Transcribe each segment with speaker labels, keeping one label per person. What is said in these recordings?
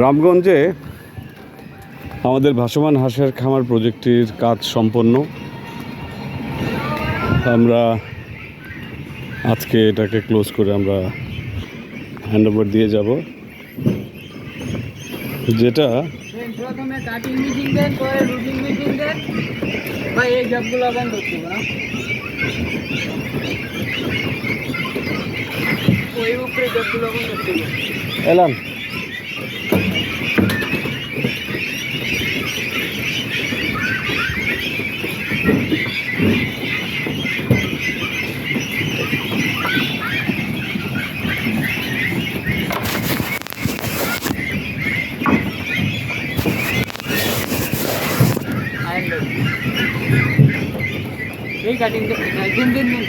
Speaker 1: রামগঞ্জে আমাদের ভাসমান হাঁসের খামার প্রজেক্টটির কাজ সম্পন্ন। আমরা আজকে এটাকে ক্লোজ করে আমরা হ্যান্ড ওভার দিয়ে যাব। যেটা
Speaker 2: প্রথমে এই কাটিং দিন দিন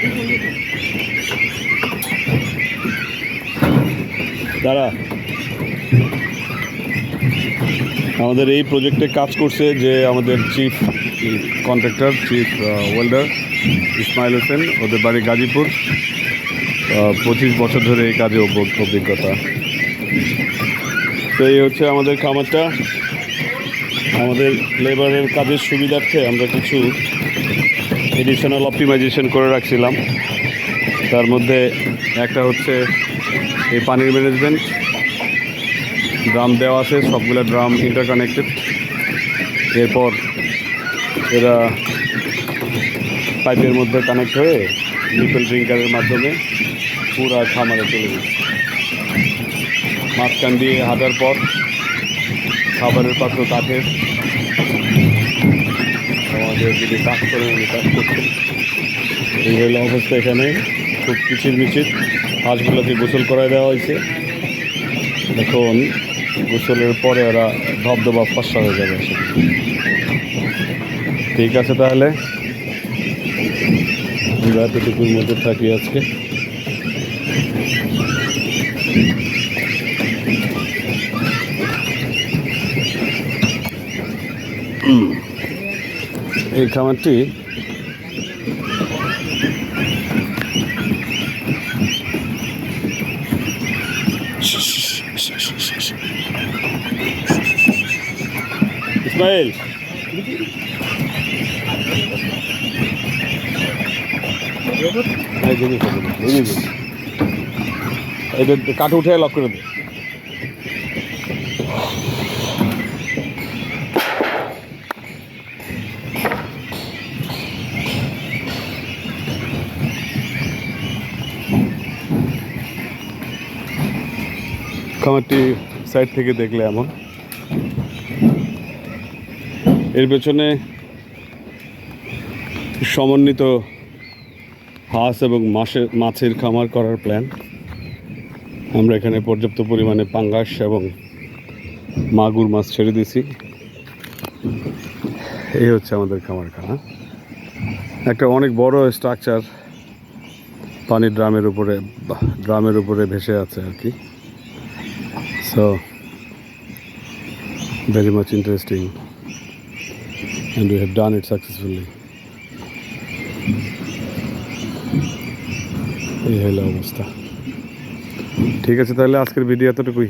Speaker 1: দাঁড়া। আমাদের এই প্রজেক্টে কাজ করছে যে আমাদের chief contractor chief welder Ismail Hossain. ওদের বাড়ি গাজীপুর। পঁচিশ বছর ধরে এই কাজে অভ- অভিজ্ঞতা। তো এই হচ্ছে আমাদের খামারটা। আমাদের লেবারের কাজের সুবিধার্থে আমরা কিছু এডিশনাল অপটিমাইজেশন করে রাখছিলাম। তার মধ্যে একটা হচ্ছে এই পানির ম্যানেজমেন্ট ড্রাম দেওয়া আছে, সবগুলো ড্রাম ইন্টারকানেক্টেড এরপর এরা পাইপের মধ্যে কানেক্ট হয়ে নিপেল ড্রিঙ্কারের মাধ্যমে পুরা খামারে চলে যাবে মাঝখান দিয়ে হাঁটার পর খাবারের পাত্র কাঠের আমাদের যদি কাজ করে উনি কাজ করছেন এই হলো অবস্থা এখানে। খুব কিচির মিচির। হাঁসগুলোকে গোসল করায় দেওয়া হয়েছে। এখন গোসলের পরে ওরা ধবধবা ফসা হয়ে যাবে। ঠিক আছে তাহলে। এতটুকুর মধ্যে থাকি আজকে। এই খামারটি ইসমাইল। এটা কাঠ উঠে লক করে দে খামারটি সাইড থেকে দেখলে এমন। এর পেছনে সমন্বিত হাঁস এবং মাসের মাছের খামার করার প্ল্যান আমরা এখানে পর্যাপ্ত পরিমাণে পাঙ্গাস এবং মাগুর মাছ ছেড়ে দিছি এই হচ্ছে আমাদের খামারখানা। একটা অনেক বড় স্ট্রাকচার পানির ড্রামের উপরে ড্রামের উপরে ভেসে আছে আর কি। So very much interesting and we have done it successfully. এই হলো অবস্থা ঠিক আছে তাহলে আজকের ভিডিও এতটুকুই